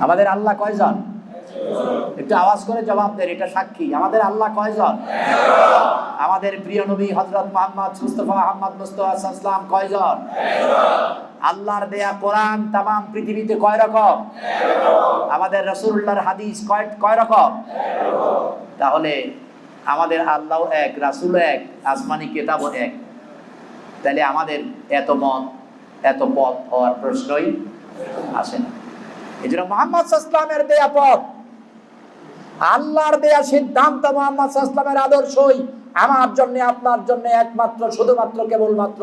আমাদের আল্লাহ কয়জন? একটু আওয়াজ করে জবাব দেন, এটা সাক্ষী। আমাদের আল্লাহ কয়জন? আমাদের প্রিয় নবী হজরত মোহাম্মদ মুস্তফা আহমদ মুস্তফা ইসলাম কয়জন? আল্লাহর দেয়া কোরআন তামাম পৃথিবীতে কয় রকম? আমাদের রসুল্লাহর হাদিস কয় কয় রকম? তাহলে আমাদের আল্লাহ এক রাসুল এক, আসমানি কেতাবও এক। তাহলে আমাদের এত মত এত পথ হওয়ার প্রশ্নই আসে না। এই মোহাম্মদ ইসলামের দেয়া পথ। আল্লাহর দেয়া সিদ্ধান্ত মোহাম্মদ ইসলামের আদর্শই আমার জন্য, আপনার জন্য একমাত্র, শুধুমাত্র, কেবলমাত্র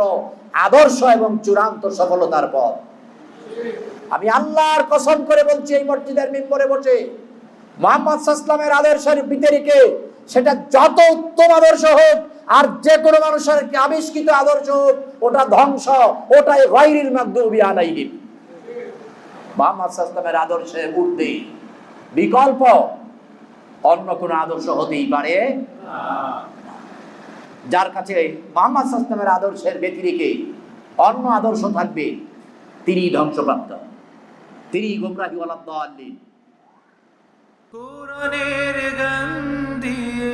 আদর্শ এবং চূড়ান্ত সফলতার পথ। আমি আল্লাহর কসম করে বলছি, এই মসজিদের মিম্বরে বসে মোহাম্মদ ইসলামের আদর্শের বিতরিকে সেটা যত উত্তম আদর্শ হোক, আর যে কোনো মানুষের আবিষ্কৃত আদর্শ হোক, ওটা ধ্বংস, ওটাই গায়রিল মাগদুবি আলাইহিম। মোহাম্মদ ইসলামের আদর্শে উঠতে বিকল্প অন্য কোন আদর্শ হতেই পারে যার কাছে মোহাম্মদ ইসলামের আদর্শের ব্যতিরিকে অন্য আদর্শ থাকবে তিনি ধ্বংসপ্রাপ্ত। তিনি গোমরাহি আল্লাহ কোরআনের গান দিয়ে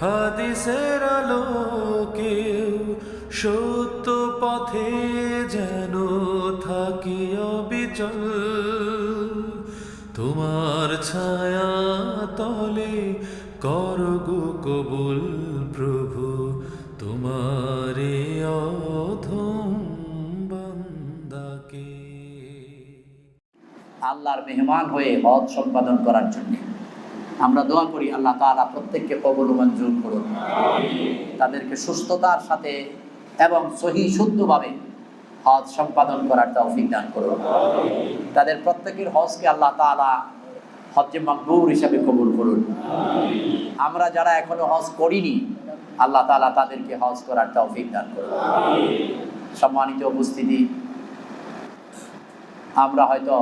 হাদিসের আলোকে সত্য পথে যেন অবিচল তোমার ছায়া তলে করগু কবুল প্রভু তোমারে অধম বান্দাকে। আল্লাহর মেহমান হয়ে হজ সম্পাদন করার জন্য আমরা দোয়া করি আল্লাহ তাআলা প্রত্যেককে কবল ও মঞ্জুর করুন। তাদেরকে সুস্থতার সাথে এবং সহি শুদ্ধভাবে হজ সম্পাদন করার তৌফিক দান করুন। তাদের প্রত্যেকের হজকে আল্লাহ তাআলা হজ্জে মাকবুর হিসাবে কবুল করুন। আমরা যারা এখনও হজ করিনি, আল্লাহ তাআলা তাদেরকে হজ করার তৌফিক দান করুন। সম্মানিত উপস্থিতি, আমরা হয়তো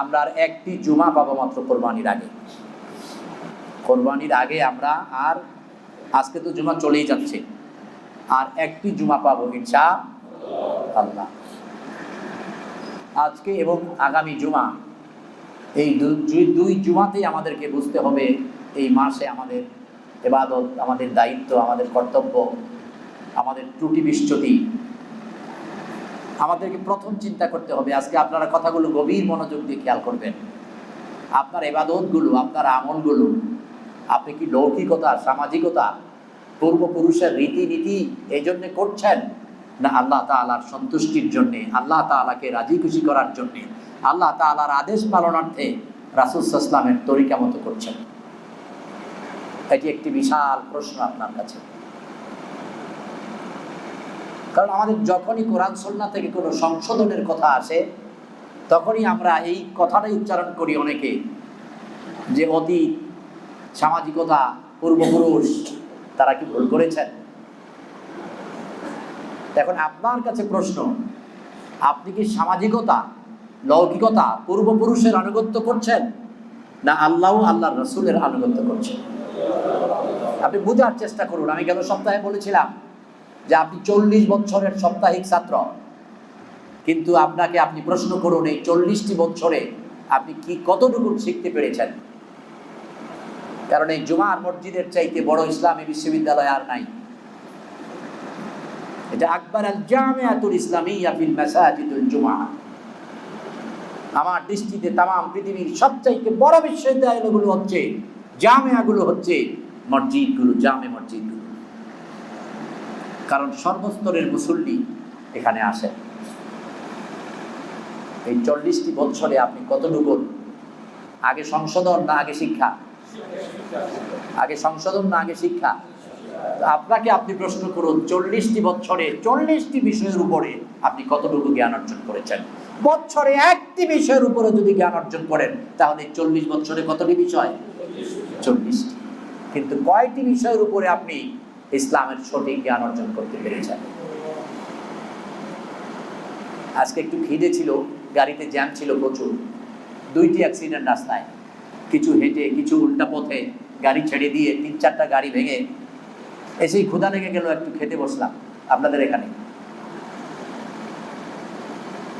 আমরা আর একটি জুমা পাবো মাত্র কোরবানির আগে। কোরবানির আগে আমরা আর, আজকে তো জুমা চলেই যাচ্ছে। আর একটি জুমা পাবো ইনশা আল্লাহ। আজকে এবং আগামী জুমা, এই দুই জুমাতেই আমাদেরকে বুঝতে হবে এই মাসে আমাদের এবাদত আমাদের দায়িত্ব, আমাদের কর্তব্য, আমাদের ত্রুটি বিচ্যুতি। আমাদেরকে প্রথম চিন্তা করতে হবে, আজকে আপনারা কথাগুলো গভীর মনোযোগ দিয়ে খেয়াল করবেন। আপনার এবাদতগুলো আপনার আমলগুলো, আপনি কি লৌকিকতা, সামাজিকতা, পূর্বপুরুষের রীতিনীতি এই জন্যে করছেন? না আল্লাহ তাআলার সন্তুষ্টির জন্যে, আল্লাহ তাআলাকে রাজি খুশি করার জন্যে, আল্লাহ তাআলার আদেশ পালনার্থে রাসুলসাল্লামের তরিকা মতো করছেন। এটি একটি বিশাল প্রশ্ন আপনার কাছে। কারণ আমাদের যখনই কোরআন সন্না থেকে কোনো সংশোধনের কথা আসে, তখনই আমরা এই কথাটাই উচ্চারণ করি অনেকে, যে অতীত, সামাজিকতা, পূর্বপুরুষ, তারা কি ভুল করেছেন? এখন আপনার কাছে প্রশ্ন, আপনি কি সামাজিকতা, লৌকিকতা, পূর্বপুরুষের আনুগত্য করছেন? না আল্লাহ আল্লাহ রসুলের আনুগত্য করছেন? আপনি বোঝার চেষ্টা করুন, আমি গেল সপ্তাহে বলেছিলাম যে আপনি চল্লিশ বছরের সাপ্তাহিক ছাত্র। কিন্তু আপনাকে আপনি প্রশ্ন করুন, এই চল্লিশটি বছরে আপনি কি কতটুকু শিখতে পেরেছেন? কারণ এই জুমার মসজিদের চাইতে বড় ইসলামী বিশ্ববিদ্যালয় আর নাই। আকবর আল জামিয়াতুল ইসলামিয়া ফিল মাসাজিদুল জুমা আমার দৃষ্টিতে তাম পৃথিবীর সবচাইতে বড় বিশ্ববিদ্যালয়গুলো হচ্ছে, জামিয়াগুলো হচ্ছে মসজিদগুলো, জামে মসজিদগুলো। কারণ সর্বস্তরের মুসল্লি এখানে আসে এই চল্লিশটি বছরে আপনি কতটুকু, আগে সংশোধন না আগে শিক্ষা? আগে সংশোধন না আগে শিক্ষা? আপনাকে আপনি প্রশ্ন করুন, চল্লিশটি বছরে চল্লিশটি বিষয়ের উপরে আপনি কতটুকু জ্ঞান অর্জন করেছেন? বছরে একটি বিষয়ের উপরে যদি জ্ঞান অর্জন করেন, তাহলে চল্লিশ বছরে কতটি বিষয়? চল্লিশটি। কিন্তু কয়টি বিষয়ের উপরে আপনি ইসলামের সঠিক জ্ঞান অর্জন করতে পেরেছেন? আজকে একটু খিদে ছিল, গাড়িতে জ্যাম ছিল প্রচুর। দুইটি অ্যাক্সিডেন্ট রাস্তায়। কিছু হেঁটে, কিছু উল্টা পথে গাড়ি ছেড়ে দিয়ে তিন চারটা গাড়ি ভেঙে এসেই ক্ষুধা লেগে গেল, একটু খেতে বসলাম আপনাদের এখানে।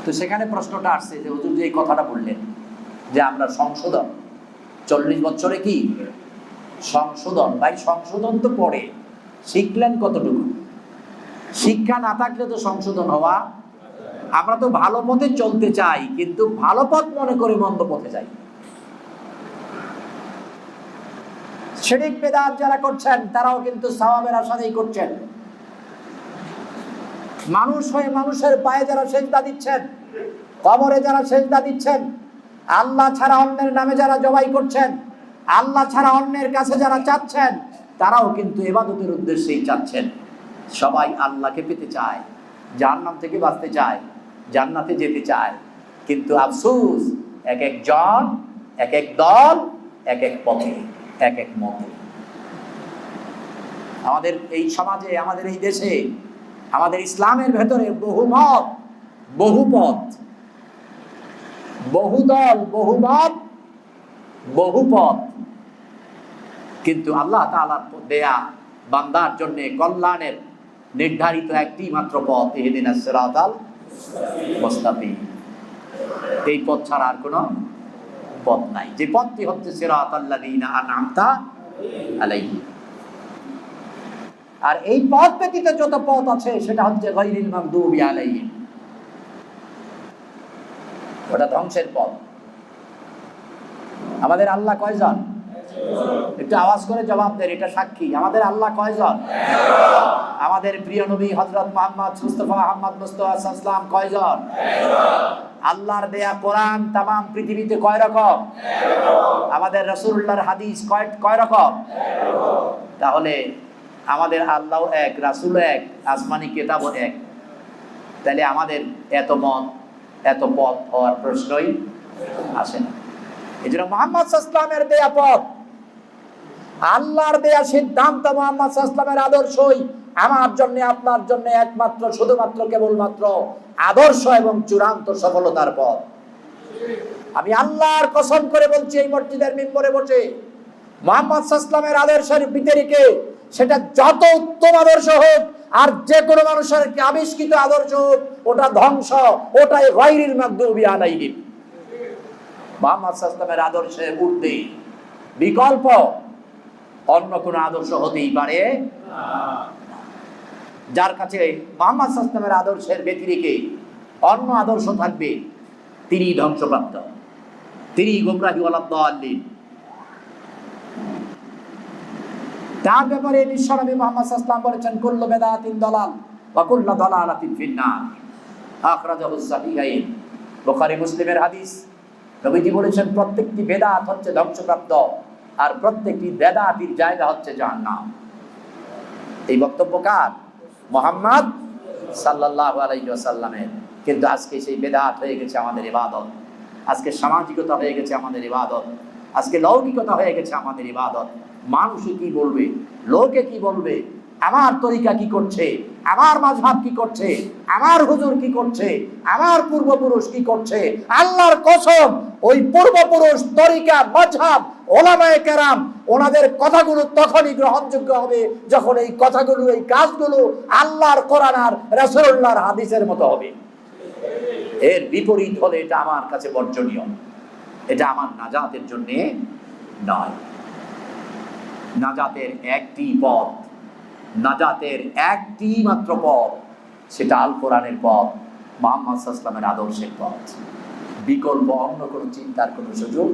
তো সেখানে প্রশ্নটা আসছে যে হুজুর যে এই কথাটা বললেন যে আমরা সংশোধন, চল্লিশ বছরে কি? সংশোধন। ভাই, সংশোধন তো পড়ে শিখলেন কতটুকু? শিক্ষা না থাকলে তো সংশোধন হওয়া, আমরা তো ভালো পথে চলতে চাই, কিন্তু ভালো পথ মনে করে মন্দ পথে যাই। শিরিক বেদাত যারা করছেন, তারাও কিন্তু সওয়াবের আশাতেই করছেন। মানুষ হয়ে মানুষের পায়ে যারা সেজদা দিচ্ছেন, কবরে যারা সেজদা দিচ্ছেন, আল্লাহ ছাড়া অন্যের নামে যারা জবাই করছেন, আল্লাহ ছাড়া অন্যের কাছে যারা চাচ্ছেন, তারাও কিন্তু এবাদতের উদ্দেশ্যেই চাচ্ছেন। সবাই আল্লাহকে পেতে চায়, জাহান্নাম থেকে বাঁচতে চায়, জান্নাতে যেতে চায়। কিন্তু আফসুস, এক একজন, এক এক দল, এক এক পথে। এক এক মতে। আমাদের এই সমাজে, আমাদের এই দেশে, আমাদের ইসলামের ভেতরে বহু মত, বহু পথ, বহু দল, বহু মত, বহু পথ। কিন্তু আল্লাহ তাআলার দেয়া বান্দার জন্য কল্যাণের নির্ধারিত একটি মাত্র পথ এদিন সিরাতাল এই পথ ছাড়া আর কোনো পথ নাই। যে পথটি হচ্ছে সিরাতাল্লাযীনা আনআমতা আলাইহিম আর এই পথ ব্যতীত যত পথ আছে, সেটা হচ্ছে গায়রিল মাগদুবি আলাইহিম ওটা ধ্বংসের পথ। আমাদের আল্লাহ কয়জন? একটু আওয়াজ করে জবাব দেন, এটা সাক্ষী। আমাদের আল্লাহ কয়জন? আমাদের প্রিয় নবী হজরত মোহাম্মদ মুস্তফা আহমদ মুস্তফা সাল্লাম কয়জন? আল্লাহর দেয়া কোরআন তামাম পৃথিবীতে কয় রকম? আমাদের রসুল্লাহর হাদিস কয় কয় রকম? তাহলে আমাদের আল্লাহ এক, রাসুল এক, আসমানি কেতাবও এক। তাহলে আমাদের এত মত এত পথ হওয়ার প্রশ্নই আসে না। এই জন্য মোহাম্মদ সাল্লামের দেয়া পথ, আল্লাহর দেয়া সিদ্ধান্ত মোহাম্মদ সাল্লামের আদর্শই। আমার জন্য, আপনার জন্য একমাত্র, শুধুমাত্র, কেবলমাত্র আদর্শ এবং চূড়ান্ত সফলতার পথ। আমি আল্লাহর কসম করে বলছি, এই মসজিদের মিম্বরে বসে মোহাম্মদ সাল্লামের আদর্শের বিতরিকে সেটা যত উত্তম আদর্শ হোক আর যে কোনো মানুষের আবিষ্কৃত আদর্শ হোক, ওটা ধ্বংস, ওটাই গায়রিল মাগদুবি আলাইহিম। মোহাম্মদ সাল্লামের আদর্শে উঠতে বিকল্প অন্য কোনো আদর্শ হতেই পারে যার কাছে মোহাম্মদ সাল্লামের আদর্শের ব্যতিরিকে অন্য আদর্শ থাকবে তিনি ধ্বংসপ্রাপ্ত। তিনি গোমরাহি আল্লিন তার ব্যাপারে বিশ্বনবী মোহাম্মদ সাল্লাম বলেছেন, কুল্লু বেদাতিন দলাল ওয়া কুল্লু দালালাতিন ফিন্নার। আখরাজাহু সাহিহাইন। বুখারী মুসলিমের হাদিস। নবীজি বলেছেন, প্রত্যেকটি বেদাত হচ্ছে ধ্বংসপ্রাপ্ত আর প্রত্যেকটি বেদাতির জায়গা হচ্ছে জাহান্নাম। এই বক্তব্য কার? মোহাম্মদ সাল্লাল্লাহু আলাইহি ওয়াসাল্লামের। কিন্তু আজকে সেই বেদাত হয়ে গেছে আমাদের ইবাদত। আজকে সামাজিকতা হয়ে গেছে আমাদের ইবাদত। আজকে লৌকিকতা হয়ে গেছে আমাদের ইবাদত। মানুষে কি বলবে? লোকে কি বলবে? আমার তরিকা কি করছে? আমার মাঝভাব কি করছে? আমার হুজুর কি করছে? আমার পূর্বপুরুষ কি করছে? আল্লাহর কসম ওই পূর্বপুরুষ তরিকা, মাঝহাব, ওলামায় কেরাম, ওনাদের কথাগুলো তখনই গ্রহণযোগ্য হবে যখন এই কথাগুলো, এই কাজগুলো আল্লাহর কোরআন আর রাসূলুল্লাহর হাদিসের মতো হবে। এর বিপরীত হলে এটা আমার কাছে বর্জনীয়। এটা আমার নাজাতের জন্য নয়। নাজাতের একটি পথ, নাজাতের একটি মাত্র পথ, সেটা আল কোরআনের পথ, মোহাম্মদ সাল্লামের আদর্শের পথ। বিকল্প অন্য কোনো চিন্তার কোনো সুযোগ